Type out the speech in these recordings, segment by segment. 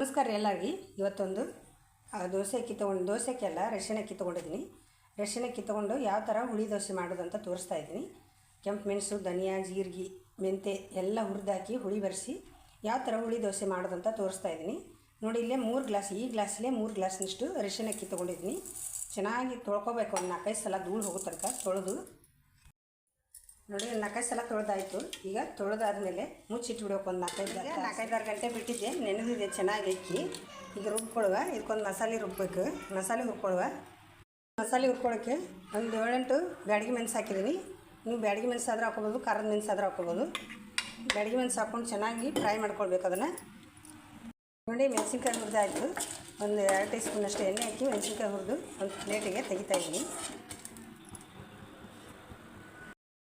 ನಮಸ್ಕಾರ ಎಲ್ಲರಿಗೆ ಇವತ್ತೊಂದು. ದೋಸೆ ಅಕ್ಕಿ ತೊಗೊಂಡು ದೋಸೆ ಅಕ್ಕಿ ಅಲ್ಲ ರೇಷನ್ ಅಕ್ಕಿ ತೊಗೊಂಡಿದ್ದೀನಿ. ರೇಷನ್ ಅಕ್ಕಿ ತೊಗೊಂಡು ಯಾವ ಥರ ಹುಳಿ ದೋಸೆ ಮಾಡೋದು ಅಂತ ತೋರಿಸ್ತಾ ಇದ್ದೀನಿ. ಕೆಂಪು ಮೆಣಸು, ಧನಿಯಾ, ಜೀರಿಗೆ, ಮೆಂತೆ ಎಲ್ಲ ಹುರಿದಾಕಿ ಹುಳಿ ಬರೆಸಿ ಯಾವ ಥರ ಹುಳಿ ದೋಸೆ ಮಾಡೋದು ಅಂತ ತೋರಿಸ್ತಾ ಇದ್ದೀನಿ. ನೋಡಿ, ಇಲ್ಲೇ ಮೂರು ಗ್ಲಾಸ್, ಈ ಗ್ಲಾಸಲ್ಲೇ ಮೂರು ಗ್ಲಾಸ್ನಷ್ಟು ರೇಷನ್ ಅಕ್ಕಿ ತೊಗೊಂಡಿದ್ದೀನಿ. ಚೆನ್ನಾಗಿ ತೊಳ್ಕೊಬೇಕು ಒಂದು ನಾಲ್ಕೈದು ಸಲ ಧೂಳು ಹೋಗೋ ತನಕ ತೊಳೆದು. ನೋಡಿ ನಾಲ್ಕೈದು ಸಲ ತೊಳೆದಾಯಿತು. ಈಗ ತೊಳೆದಾದ್ಮೇಲೆ ಮುಚ್ಚಿಟ್ಟು ಬಿಡ್ಬೇಕು ಒಂದು ನಾಲ್ಕೈದು ನಾಲ್ಕೈದಾರು ಗಂಟೆ ಬಿಟ್ಟಿದ್ದೆ. ನೆನೆದಿದೆ ಚೆನ್ನಾಗಿ ಅಕ್ಕಿ. ಈಗ ರುಬ್ಕೊಳ್ಳುವ. ಇದಕ್ಕೊಂದು ಮಸಾಲೆ ರುಬ್ಬೇಕು. ಮಸಾಲೆ ಹುರ್ಕೊಳ್ಳುವ ಮಸಾಲೆ ಹುರ್ಕೊಳ್ಳೋಕ್ಕೆ ಒಂದು ಏಳೆಂಟು ಬ್ಯಾಡಗಿ ಮೆಣಸು ಹಾಕಿದ್ದೀನಿ ನೀವು ಬ್ಯಾಡಗಿ ಮೆಣಸು ಆದರೂ ಹಾಕೋಬೋದು ಖಾರದ ಮೆಣಸು ಆದರೂ ಹಾಕೋಬೋದು ಬ್ಯಾಡಗಿ ಮೆಣಸು ಹಾಕ್ಕೊಂಡು ಚೆನ್ನಾಗಿ ಫ್ರೈ ಮಾಡ್ಕೊಳ್ಬೇಕು ಅದನ್ನು. ನೋಡಿ, ಮೆಣಸಿನ್ಕಾಯಿ ಹುರಿದಾಯಿತು. ಒಂದು ಎರಡು ಟೀ ಸ್ಪೂನಷ್ಟು ಎಣ್ಣೆ ಹಾಕಿ ಮೆಣಸಿನ್ಕಾಯಿ ಹುರಿದು ಒಂದು ಪ್ಲೇಟಿಗೆ ತೆಗಿತಾ ಇದ್ದೀನಿ.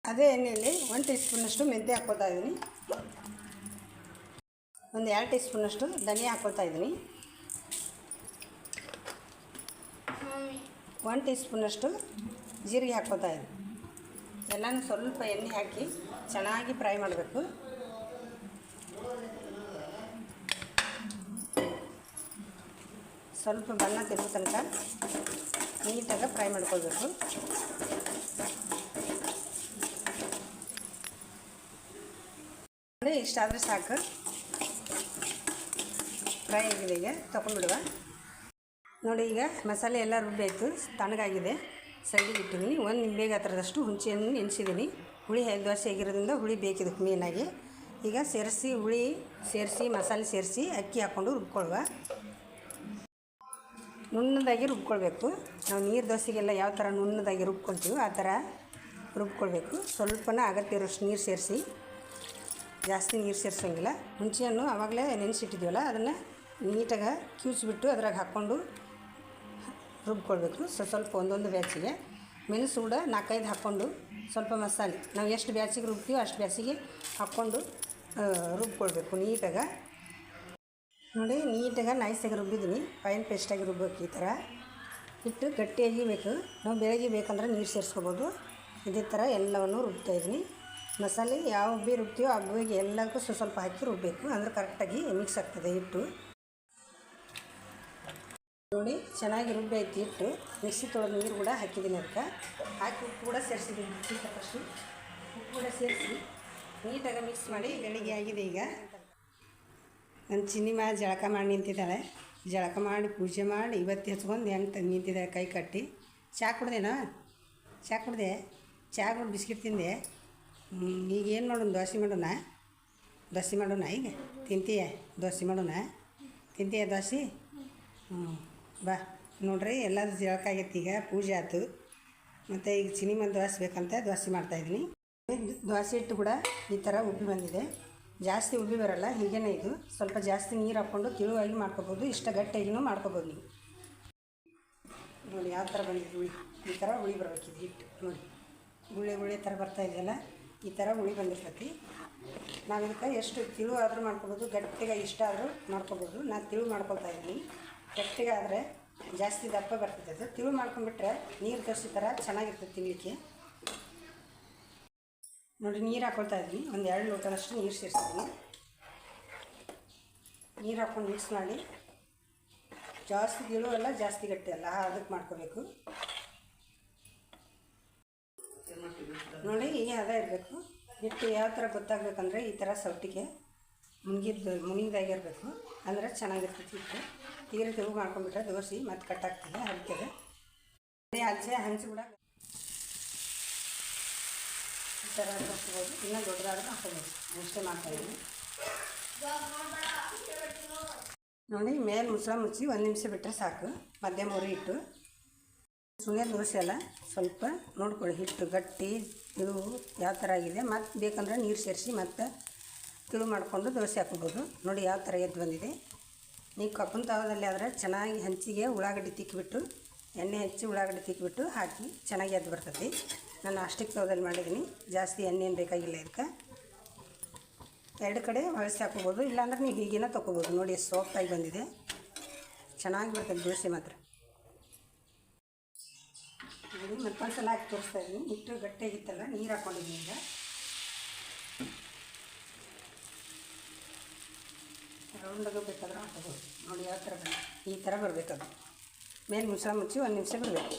ಅದೇ ಎಣ್ಣೆಯಲ್ಲಿ ಒಂದು ಟೀ ಸ್ಪೂನಷ್ಟು ಮೆಂತ್ಯ ಹಾಕ್ಕೊಳ್ತಾ ಇದ್ದೀನಿ. ಒಂದು ಎರಡು ಟೀ ಸ್ಪೂನಷ್ಟು ಧನಿಯಾ ಹಾಕ್ಕೊಳ್ತಾ ಇದ್ದೀನಿ. ಒಂದು ಟೀ ಸ್ಪೂನಷ್ಟು ಜೀರಿಗೆ ಹಾಕ್ಕೊಳ್ತಾ ಇದ್ದೀನಿ. ಎಲ್ಲನೂ ಸ್ವಲ್ಪ ಎಣ್ಣೆ ಹಾಕಿ ಚೆನ್ನಾಗಿ ಫ್ರೈ ಮಾಡಬೇಕು. ಸ್ವಲ್ಪ ಬಣ್ಣ ತಿರುಗೋ ತನಕ ನೀಟಾಗಿ ಫ್ರೈ ಮಾಡ್ಕೊಳ್ಬೇಕು ನೋಡಿ ಇಷ್ಟಾದರೆ ಸಾಕು. ಫ್ರೈ ಆಗಿದೆ ಈಗ, ತೊಗೊಂಡ್ಬಿಡುವ. ನೋಡಿ ಈಗ ಮಸಾಲೆ ಎಲ್ಲ ರುಬ್ಬಾಯಿತು ತಣ್ಣಗಾಗಿದೆ. ಸೈಡಿಗೆ ಇಟ್ಟಿದ್ದೀನಿ. ಒಂದು ನಿಂಬೆಗೆ ಹತ್ರದಷ್ಟು ಹುಣಸೆಹಣ್ಣು ನೆನೆಸಿದ್ದೀನಿ. ಹುಳಿ ದೋಸೆ ಆಗಿರೋದ್ರಿಂದ ಹುಳಿ ಬೇಕಿದ್ದಕ್ಕೆ ಮೇನಾಗಿ ಈಗ ಸೇರಿಸಿ ಹುಳಿ ಸೇರಿಸಿ, ಮಸಾಲೆ ಸೇರಿಸಿ ಅಕ್ಕಿ ಹಾಕ್ಕೊಂಡು ರುಬ್ಕೊಳ್ವ ನುಣ್ಣದಾಗಿ ರುಬ್ಕೊಳ್ಬೇಕು. ನಾವು ನೀರು ದೋಸೆಗೆಲ್ಲ ಯಾವ ಥರ ನುಣ್ಣದಾಗಿ ರುಬ್ಕೊಳ್ತೀವೋ ಆ ಥರ ರುಬ್ಕೊಳ್ಬೇಕು. ಸ್ವಲ್ಪನ ಅಗತ್ಯ ಇರೋಷ್ಟು ನೀರು ಸೇರಿಸಿ. ಜಾಸ್ತಿ ನೀರು ಸೇರಿಸೋಂಗಿಲ್ಲ. ಹುಣಸೆಹಣ್ಣು ಆವಾಗಲೇ ನೆನೆಸಿಟ್ಟಿದ್ದೀವಲ್ಲ ಅದನ್ನು ನೀಟಾಗಿ ಕಿವುಚ್ಬಿಟ್ಟು ಅದ್ರಾಗ ಹಾಕ್ಕೊಂಡು ರುಬ್ಕೊಳ್ಬೇಕು. ಸೊ, ಸ್ವಲ್ಪ ಒಂದೊಂದು ಬ್ಯಾಚಿಗೆ. ಮೆಣಸು ಕೂಡ ನಾಲ್ಕೈದು ಹಾಕ್ಕೊಂಡು ಸ್ವಲ್ಪ ಮಸಾಲೆ. ನಾವು ಎಷ್ಟು ಬ್ಯಾಚಿಗೆ ರುಬ್ತೀವೋ ಅಷ್ಟು ಬ್ಯಾಚಿಗೆ ಹಾಕ್ಕೊಂಡು ರುಬ್ಕೊಳ್ಬೇಕು ನೀಟಾಗಿ. ನೋಡಿ, ನೀಟಾಗಿ ನೈಸಾಗಿ ರುಬ್ಬಿದ್ದೀನಿ. ಫೈನ್ ಪೇಸ್ಟಾಗಿ ರುಬ್ಬೇಕು ಈ ಥರ ಹಿಟ್ಟು ಗಟ್ಟಿಯಾಗಿ ಬೇಕು. ನಾವು ಬೆಳಗ್ಗೆ ಬೇಕಂದ್ರೆ ನೀರು ಸೇರಿಸ್ಕೋಬೋದು. ಇದೇ ಥರ ಎಲ್ಲವನ್ನು ರುಬ್ತಾ ಇದ್ದೀನಿ. ಮಸಾಲೆ ಯಾವ ಬಿ ರುಬ್ತೀವೋ ಆ ಉಬ್ಬಿಗೆ ಎಲ್ಲದಕ್ಕೂ ಸ್ವಲ್ಪ ಸ್ವಲ್ಪ ಹಾಕಿ ರುಬ್ಬಬೇಕು ಅಂದ್ರೆ ಕರೆಕ್ಟಾಗಿ ಮಿಕ್ಸ್ ಆಗ್ತದೆ ಹಿಟ್ಟು. ನೋಡಿ, ಚೆನ್ನಾಗಿ ರುಬ್ಬಿ ಐತಿ ಹಿಟ್ಟು. ಮಿಕ್ಸಿ ತೊಳೆದು ನೀರು ಕೂಡ ಹಾಕಿದ್ದೀನಿ ಅದಕ್ಕೆ. ಹಾಕಿ ಉಪ್ಪು ಕೂಡ ಸೇರಿಸಿದ್ದೀನಿ. ಮಿಕ್ಸಿ ತಕ್ಕಷ್ಟು ಉಪ್ಪು ಕೂಡ ಸೇರಿಸಿ ನೀಟಾಗಿ ಮಿಕ್ಸ್ ಮಾಡಿ ಬೆಳಿಗ್ಗೆ ಆಗಿದೆ ಈಗ. ನನ್ನ ಚಿನ್ನಿ ಮಾ ಜಳಕ ಮಾಡಿ ನಿಂತಿದ್ದಾಳೆ. ಜಳಕ ಮಾಡಿ, ಪೂಜೆ ಮಾಡಿ, ಇವತ್ತು ಹಚ್ಕೊಂಡು ಹೆಂಗೆ ತಂದು ನಿಂತಿದ್ದಾಳೆ ಕೈ ಕಟ್ಟಿ. ಚಹಾ ಕುಡ್ದೇನೋ? ಚಹಾ ಕುಡ್ದೆ? ಚಹಾ ಕುಡ್ದು ಬಿಸ್ಕಿಟ್ ತಿಂದೆ. ಹ್ಮ್, ಈಗ ಏನು ಮಾಡೋಣ ದೋಸೆ ಮಾಡೋಣ? ದೋಸೆ ಮಾಡೋಣ ಈಗ? ತಿಂತೀಯ? ದೋಸೆ ಮಾಡೋಣ? ತಿಂತೀಯ ದೋಸೆ? ಹ್ಞೂ ಬಾ. ನೋಡ್ರಿ ಎಲ್ಲದು ಜಳಕಾಗೈತಿ ಈಗ ಪೂಜೆ ಆಯ್ತು ಮತ್ತು ಈಗ ಸಿನಿಮಾ ದೋಸೆ ಬೇಕಂತ ದೋಸೆ ಮಾಡ್ತಾಯಿದ್ದೀನಿ ದೋಸೆ ಹಿಟ್ಟು ಕೂಡ ಈ ಥರ ಉಬ್ಬಿ ಬಂದಿದೆ. ಜಾಸ್ತಿ ಉಬ್ಬಿ ಬರಲ್ಲ ಹೀಗೇನೆ ಇದು. ಸ್ವಲ್ಪ ಜಾಸ್ತಿ ನೀರು ಹಾಕ್ಕೊಂಡು ತಿಳುವಾಗಿ ಮಾಡ್ಕೊಬೋದು. ಇಷ್ಟ ಗಟ್ಟಿಯಾಗಿನೂ ಮಾಡ್ಕೋಬೋದು ನೀವು. ನೋಡಿ ಯಾವ ಥರ ಬಂದಿದೆ ಹುಳಿ ಈ ಥರ ಹುಳಿ ಬರ್ಬೇಕಿದೆ ಹಿಟ್ಟು. ನೋಡಿ. ಗುಳ್ಳೆ ಗುಳ್ಳೆ ಥರ ಬರ್ತಾ ಇದೆಯಲ್ಲ? ಈ ಥರ ಹುಳಿ ಬಂದಿರ್ತೈತಿ. ನಾವು ಎಷ್ಟು ತಿಳು ಆದರೂ ಮಾಡ್ಕೊಬೋದು, ಗಟ್ಟಿಗೆ ಇಷ್ಟ ಆದರೂ ಮಾಡ್ಕೊಬೋದು. ನಾನು ತಿಳು ಮಾಡ್ಕೊಳ್ತಾ ಇದ್ದೀನಿ. ಗಟ್ಟಿಗೆ ಆದರೆ ಜಾಸ್ತಿ ದಪ್ಪ ಬರ್ತೈತೆ ಅದು. ತಿಳು ಮಾಡ್ಕೊಂಡ್ಬಿಟ್ರೆ ನೀರು ತರಿಸಿ ಥರ ಚೆನ್ನಾಗಿರ್ತದೆ ತಿನ್ನಲಿಕ್ಕೆ ನೋಡಿ ನೀರು ಹಾಕ್ಕೊಳ್ತಾ ಇದ್ದೀನಿ. ಒಂದು ಎರಡು ಲೋಟದಷ್ಟು ನೀರು ಸೇರಿಸ್ತೀನಿ ನೀರು ಹಾಕ್ಕೊಂಡು ಮಿಕ್ಸ್ ಮಾಡಿ ಜಾಸ್ತಿ ತಿಳು ಅಲ್ಲ, ಜಾಸ್ತಿ ಗಟ್ಟಿ ಅಲ್ಲ ಅದಕ್ಕೆ ಮಾಡ್ಕೋಬೇಕು. ನೋಡಿ ಈಗ ಅದ ಇರಬೇಕು. ಹಿಟ್ಟು ಯಾವ ಥರ ಗೊತ್ತಾಗಬೇಕಂದ್ರೆ ಈ ಥರ ಸೌಟಿಗೆ ಮುಂಗಿದ್ದು ಮುನಿಗ್ದಾಗಿರಬೇಕು ಅಂದರೆ ಚೆನ್ನಾಗಿರ್ತೈತಿ ಹಿಟ್ಟು. ರೀತಿ ತಿರುವು ಮಾಡ್ಕೊಂಡ್ಬಿಟ್ರೆ ದೋಸೆ ಮತ್ತೆ ಕಟ್ಟಾಗ್ತದೆ ಹರಿತದೆ. ಅದೇ ಹಂಚೆ ಹಂಚಿ ಕೂಡ ಈ ಥರ ಹಾಕ್ಬೋದು ಇನ್ನೂ ದೊಡ್ಡದಾದ್ರೆ ಹಾಕೋಬೋದು. ಅಷ್ಟೇ ಮಾಡ್ತಾಯಿದ್ದೀನಿ ನೋಡಿ, ಮೇಲೆ ಮುಚ್ಚಳ ಮುಚ್ಚಿ ಒಂದು ನಿಮಿಷ ಬಿಟ್ಟರೆ ಸಾಕು. ಮಧ್ಯಮ ಉರಿ ಇಟ್ಟು. ಸುಮ್ಮನೆ ದೋಸೆ ಅಲ್ಲ, ಸ್ವಲ್ಪ ನೋಡ್ಕೊಳ್ಳಿ ಹಿಟ್ಟು ಗಟ್ಟಿ ತಿಳು ಯಾವ ಥರ ಆಗಿದೆ. ಮತ್ತು ಬೇಕಂದ್ರೆ ನೀರು ಸೇರಿಸಿ ಮತ್ತು ತಿಳು ಮಾಡಿಕೊಂಡು ದೋಸೆ ಹಾಕ್ಬೋದು ನೋಡಿ ಯಾವ ಥರ ಎದ್ದು ಬಂದಿದೆ. ನೀವು ಕಪ್ಪನ ತಾವದಲ್ಲಿ ಆದರೆ ಚೆನ್ನಾಗಿ ಹಂಚಿಗೆ ಉಳ್ಳಾಗಡ್ಡಿ ತಿಕ್ಕಿಬಿಟ್ಟು ಎಣ್ಣೆ ಹಚ್ಚಿ ಉಳ್ಳಾಗಡ್ಡಿ ತಿಕ್ಕಿಬಿಟ್ಟು ಹಾಕಿ ಚೆನ್ನಾಗಿ ಎದ್ದು ಬರ್ತೈತಿ ನಾನು ಅಷ್ಟಿಕ್ ತವದಲ್ಲಿ ಮಾಡಿದ್ದೀನಿ. ಜಾಸ್ತಿ ಎಣ್ಣೆ ಏನು ಬೇಕಾಗಿಲ್ಲ ಇದಕ್ಕೆ. ಎರಡು ಕಡೆ ಹೊಳಸಿ ಹಾಕೋಬೋದು ಇಲ್ಲಾಂದ್ರೆ ನೀವು ಹೀಗೇನ ತೊಗೋಬೋದು ನೋಡಿ ಸಾಫ್ಟಾಗಿ ಬಂದಿದೆ. ಚೆನ್ನಾಗಿ ಬರ್ತದೆ ದೋಸೆ ಮಾತ್ರ. ನೋಡಿ ಮತ್ತೊಂದು ಸಲ ಹಾಕಿ ತೋರಿಸ್ತಾ ಇದ್ದೀನಿ. ಹಿಟ್ಟು ಗಟ್ಟಿಯಾಗಿತ್ತಲ್ಲ ನೀರು ಹಾಕ್ಕೊಂಡಿದ್ದೀನಿ ಈಗ. ರೌಂಡಾಗ ಬೇಕಾದ್ರೆ ಹಾಕೋಬೋದು ನೋಡಿ ಯಾವ ಥರ ಬಂದು ಈ ಥರ ಬರಬೇಕದು ಮೇಲೆ ಮುಸ ಮುಚ್ಚಿ ಒಂದು ನಿಮಿಷ ಬರಬೇಕು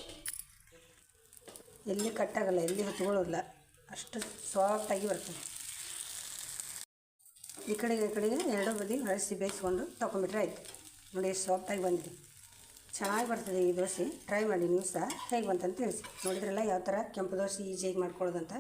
ಎಲ್ಲಿ ಕಟ್ಟಾಗಲ್ಲ ಎಲ್ಲಿ ಹತ್ಕೊಳ್ಳೋಲ್ಲ ಅಷ್ಟು ಸಾಫ್ಟಾಗಿ ಬರ್ತದೆ. ಈ ಕಡೆಗೆ ಈ ಕಡೆಗೆ ಎರಡೂ ಬದಿ ಹಳಸಿ ಬೇಯಿಸ್ಕೊಂಡು ತೊಗೊಂಬಿಟ್ರೆ ಆಯಿತು. ನೋಡಿ ಎಷ್ಟು ಸಾಫ್ಟಾಗಿ ಬಂದಿದೆ. ಚೆನ್ನಾಗಿ ಬರ್ತದೆ ಈ ದೋಸೆ. ಟ್ರೈ ಮಾಡಿ ನೀವು ಸಹ ಹೇಗೆ ಬಂತಂತ ತಿಳಿಸಿ. ನೋಡಿದ್ರಲ್ಲ ಯಾವ ಥರ ಕೆಂಪು ದೋಸೆ ಈಜಿಯಾಗಿ ಮಾಡ್ಕೊಳ್ಳೋದಂತ.